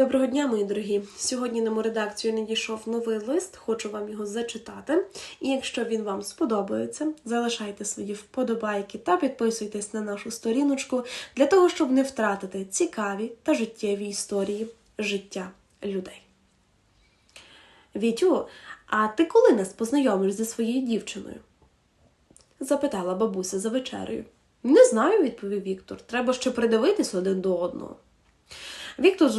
Доброго дня, мої дорогі! Сьогодні на мою редакцію надійшов новий лист, хочу вам його зачитати. І якщо він вам сподобається, залишайте свої вподобайки та підписуйтесь на нашу сторіночку для того, щоб не втратити цікаві та життєві історії життя людей. Вітю, а ти коли нас познайомиш зі своєю дівчиною? запитала бабуся за вечерею. Не знаю, відповів Віктор. Треба ще придивитись один до одного. Віктор.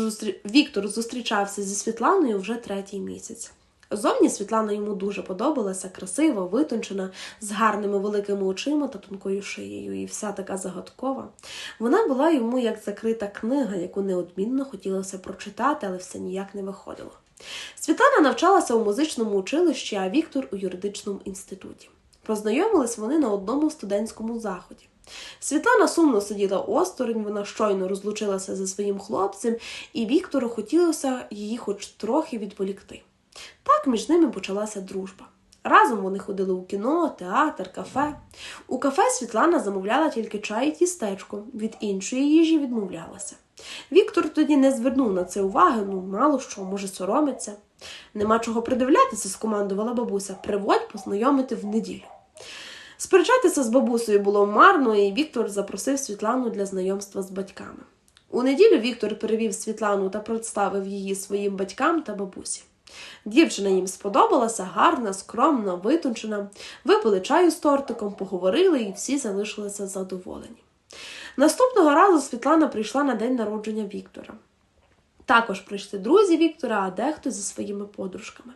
Віктор зустрічався зі Світланою вже третій місяць. Зовні Світлана йому дуже подобалася, красива, витончена, з гарними великими очима та тонкою шиєю, і вся така загадкова. Вона була йому як закрита книга, яку неодмінно хотілося прочитати, але все ніяк не виходило. Світлана навчалася у музичному училищі, а Віктор у юридичному інституті. Познайомились вони на одному студентському заході. Світлана сумно сиділа осторонь, вона щойно розлучилася зі своїм хлопцем, і Віктору хотілося її хоч трохи відволікти. Так між ними почалася дружба. Разом вони ходили у кіно, театр, кафе. У кафе Світлана замовляла тільки чай і тістечко, від іншої їжі відмовлялася. Віктор тоді не звернув на це уваги, ну мало що, може, соромиться. Нема чого придивлятися, скомандувала бабуся. Приводь познайомити в неділю. Сперечатися з бабусею було марно, і Віктор запросив Світлану для знайомства з батьками. У неділю Віктор перевів Світлану та представив її своїм батькам та бабусі. Дівчина їм сподобалася, гарна, скромна, витончена. Випили чаю з тортиком, поговорили і всі залишилися задоволені. Наступного разу Світлана прийшла на день народження Віктора. Також прийшли друзі Віктора, а дехто зі своїми подружками.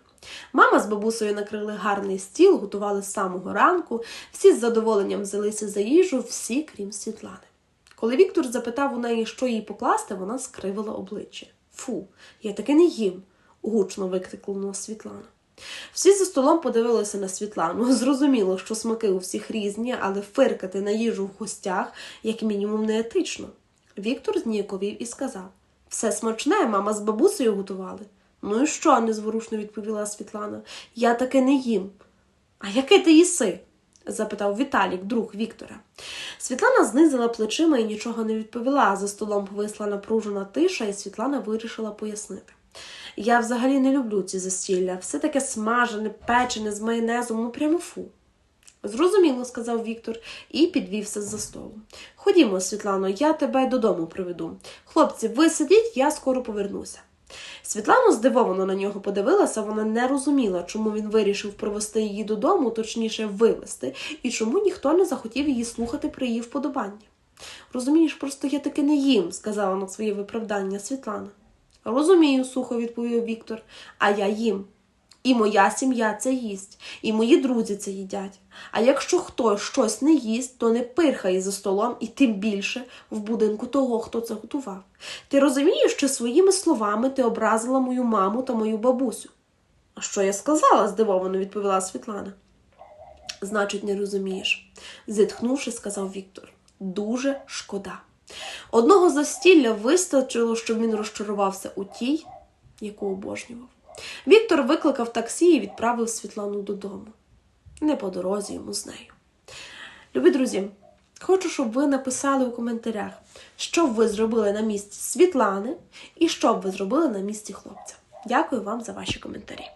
Мама з бабусею накрили гарний стіл, готували з самого ранку, всі з задоволенням взялися за їжу, всі, крім Світлани. Коли Віктор запитав у неї, що їй покласти, вона скривила обличчя. Фу, я таки не їм, гучно викрикнула Світлана. Всі за столом подивилися на Світлану. Зрозуміло, що смаки у всіх різні, але фиркати на їжу в гостях, як мінімум, не етично. Віктор зніяковів і сказав все смачне, мама з бабусею готували. Ну і що? незворушно відповіла Світлана. Я таки не їм. А яке ти їси? запитав Віталік, друг Віктора. Світлана знизила плечима і нічого не відповіла. За столом повисла напружена тиша, і Світлана вирішила пояснити. Я взагалі не люблю ці застілля, все таке смажене, печене з майонезом, ну прямо фу. Зрозуміло, сказав Віктор і підвівся з-за столу. Ходімо, Світлано, я тебе додому приведу. Хлопці, ви сидіть, я скоро повернуся. Світлана здивовано на нього подивилася, вона не розуміла, чому він вирішив провести її додому, точніше, вивезти, і чому ніхто не захотів її слухати про її вподобання. Розумієш, просто я таки не їм, сказала на своє виправдання Світлана. Розумію, сухо відповів Віктор, а я їм. І моя сім'я це їсть, і мої друзі це їдять. А якщо хтось щось не їсть, то не пирхає за столом і тим більше в будинку того, хто це готував. Ти розумієш, що своїми словами ти образила мою маму та мою бабусю? А що я сказала? здивовано відповіла Світлана. Значить, не розумієш, зітхнувши, сказав Віктор. Дуже шкода. Одного застілля вистачило, щоб він розчарувався у тій, яку обожнював. Віктор викликав таксі і відправив Світлану додому. Не по дорозі йому з нею. Любі друзі, хочу, щоб ви написали у коментарях, що б ви зробили на місці Світлани і що б ви зробили на місці хлопця. Дякую вам за ваші коментарі.